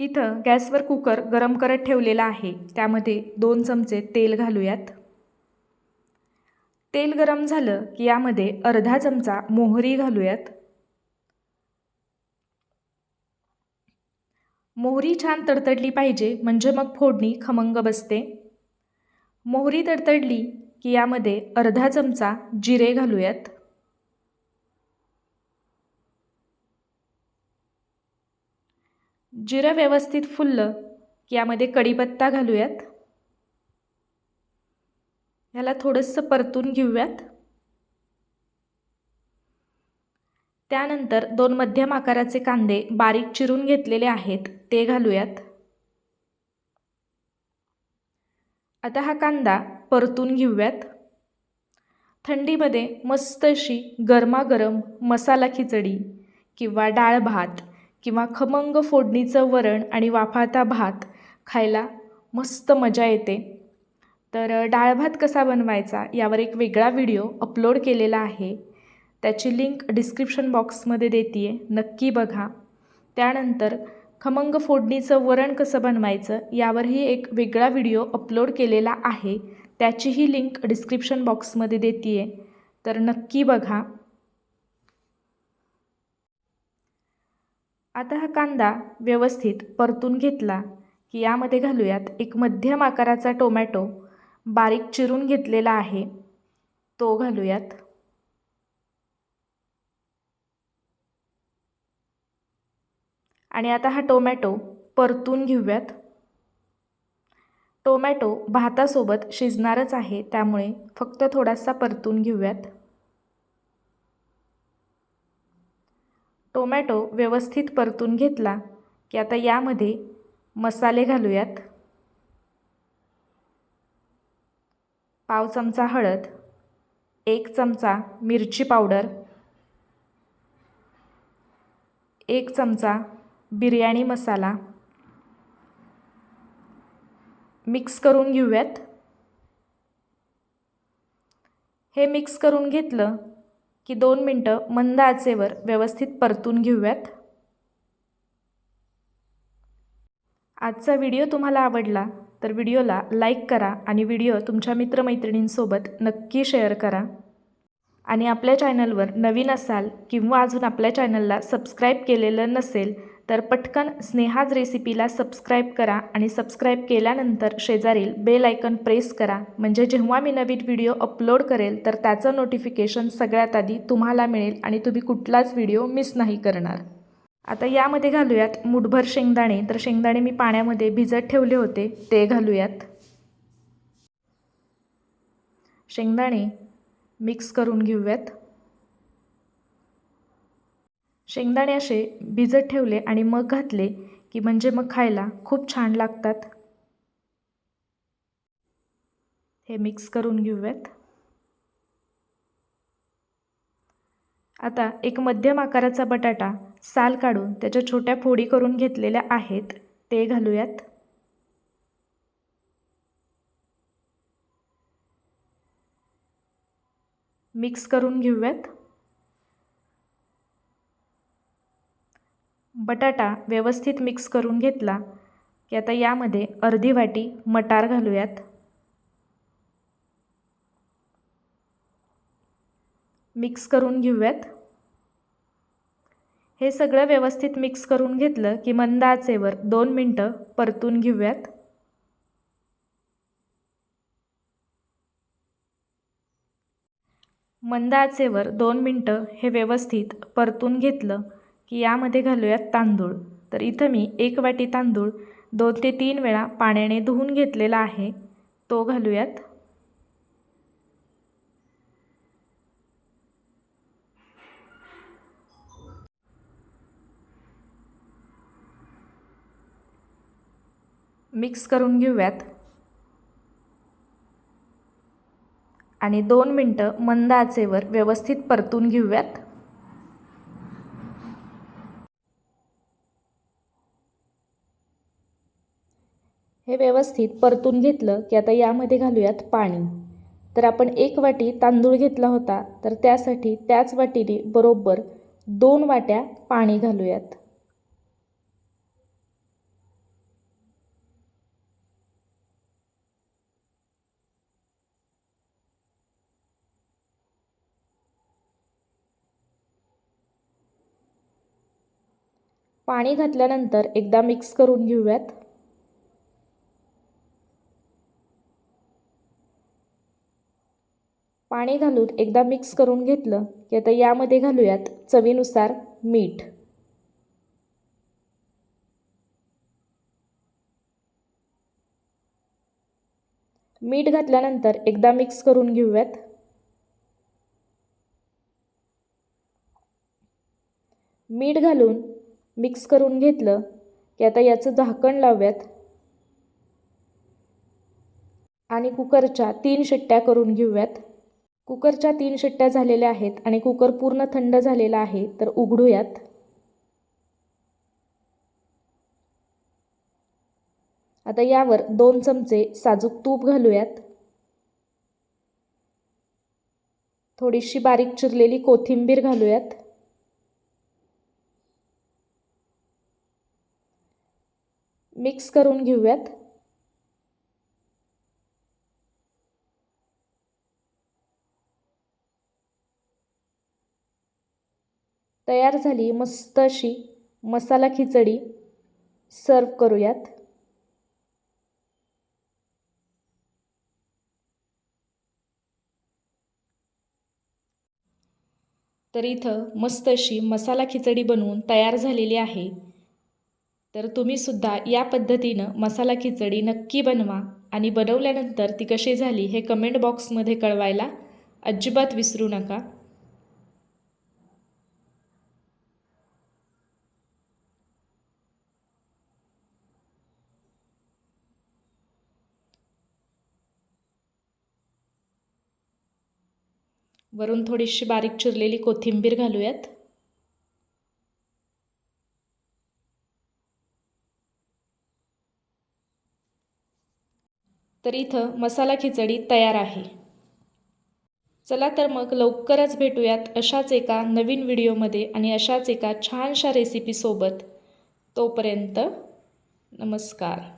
इथं गॅसवर कुकर गरम करत ठेवलेला आहे. त्यामध्ये दोन चमचे तेल घालूयात. तेल गरम झालं की यामध्ये अर्धा चमचा मोहरी घालूयात. मोहरी छान तडतडली पाहिजे म्हणजे मग फोडणी खमंग बसते. मोहरी तडतडली की यामध्ये अर्धा चमचा जिरे घालूयात. जिरं व्यवस्थित फुललं की यामध्ये कढीपत्ता घालूयात. ह्याला थोडंसं परतून घेऊयात. त्यानंतर दोन मध्यम आकाराचे कांदे बारीक चिरून घेतलेले आहेत ते घालूयात. आता हा कांदा परतून घेऊयात. थंडीमध्ये मस्त अशी गरमागरम मसाला खिचडी किंवा डाळ भात किंवा खमंग फोडणीचं वरण आणि वाफाता भात खायला मस्त मजा येते. तर डाळ भात कसा बनवायचा यावर एक वेगळा व्हिडिओ अपलोड केलेला आहे. त्याची लिंक डिस्क्रिप्शन बॉक्समध्ये देते आहे नक्की बघा. त्यानंतर खमंग फोडणीचं वरण कसं बनवायचं यावरही एक वेगळा व्हिडिओ अपलोड केलेला आहे. त्याचीही लिंक डिस्क्रिप्शन बॉक्समध्ये देते आहे तर नक्की बघा. आता हा कांदा व्यवस्थित परतून घेतला की यामध्ये घालूयात एक मध्यम आकाराचा टोमॅटो बारीक चिरून घेतलेला आहे. तो घालूयात. आणि आता हा टोमॅटो परतून घेऊयात. टोमॅटो भातासोबत शिजणारच आहे त्यामुळे फक्त थोडासा परतून घेऊयात. टोमॅटो व्यवस्थित परतून घेतला की आता यामध्ये मसाले घालूयात. पाव चमचा हळद एक चमचा मिरची पावडर एक चमचा बिर्याणी मसाला. मिक्स करून घेऊयात. हे मिक्स करून घेतलं की दोन मिनटं मंद आचेवर व्यवस्थित परतून घेऊयात. आजचा व्हिडिओ तुम्हाला आवडला तर व्हिडिओला लाईक करा आणि व्हिडिओ तुमच्या मित्रमैत्रिणींसोबत नक्की शेअर करा. आणि आपल्या चॅनलवर नवीन असाल किंवा अजून आपल्या चॅनलला सबस्क्राईब केलेलं नसेल तर पटकन स्नेहाज रेसिपीला सबस्क्राईब करा आणि सबस्क्राईब केल्यानंतर शेजारील बेल आयकन प्रेस करा. म्हणजे जेव्हा मी नवीन व्हिडिओ अपलोड करेल तर त्याचं नोटिफिकेशन सगळ्यात आधी तुम्हाला मिळेल आणि तुम्ही कुठलाच व्हिडिओ मिस नाही करणार. आता यामध्ये घालूयात मुठभर शेंगदाणे. तर शेंगदाणे मी पाण्यामध्ये भिजत ठेवले होते ते घालूयात. शेंगदाणे मिक्स करून घेऊयात. शेंगदाणे असे भिजत ठेवले आणि मग घातले की म्हणजे मग खायला खूप छान लागतात. हे मिक्स करून घेऊयात. आता एक मध्यम आकाराचा बटाटा साल काढून त्याच्या छोट्या फोडी करून घेतलेल्या आहेत ते घालूयात. मिक्स करून घेऊयात. बटाटा व्यवस्थित मिक्स करून घेतला की आता यामध्ये अर्धी वाटी मटार घालूयात. मिक्स करून घेऊयात. हे सगळं व्यवस्थित मिक्स करून घेतलं की मंद आचेवर दोन मिनटं परतून घेऊयात. मंद आचेवर दोन मिनटं हे व्यवस्थित परतून घेतलं. की यामध्ये घालूयात तांदूळ. तर इथं मी एक वाटी तांदूळ दोन ते तीन वेळा पाण्याने धुवून घेतलेला आहे. तो घालूयात. मिक्स करून घेऊयात. आणि दोन मिनटं मंद आचेवर व्यवस्थित परतून घेऊयात. हे व्यवस्थित परतून घेतलं की आता यामध्ये घालूयात पाणी. तर आपण एक वाटी तांदूळ घेतला होता तर त्यासाठी त्याच वाटीने बरोबर दोन वाट्या पाणी घालूयात. पाणी घातल्यानंतर एकदा मिक्स करून घेऊयात. पाणी घालून एकदा मिक्स करून घेतलं की आता यामध्ये घालूयात चवीनुसार मीठ. मीठ घातल्यानंतर एकदा मिक्स करून घेऊयात. मीठ घालून मिक्स करून घेतलं की आता याचं झाकण लावूयात. आणि कुकरच्या तीन शिट्ट्या करून घेऊयात. कुकरच्या तीन शिट्ट्या झालेल्या आहेत आणि कुकर पूर्ण थंड झालेला आहे तर उघडूयात. आता यावर दोन चमचे साजूक तूप घालूयात. थोडीशी बारीक चिरलेली कोथिंबीर घालूयात. मिक्स करून घेऊयात. तयार झाली मस्त अशी मसाला खिचडी. सर्व करूयात. तर इथं मस्त अशी मसाला खिचडी बनवून तयार झालेली आहे. तर तुम्हीसुद्धा या पद्धतीनं मसाला खिचडी नक्की बनवा आणि बनवल्यानंतर ती कशी झाली हे कमेंट बॉक्समध्ये कळवायला अजिबात विसरू नका. वरून थोडीशी बारीक चिरलेली कोथिंबीर घालूयात. तर इथं मसाला खिचडी तयार आहे. चला तर मग लवकरच भेटूयात अशाच एका नवीन व्हिडिओमध्ये आणि अशाच एका छानशा रेसिपीसोबत तोपर्यंत नमस्कार.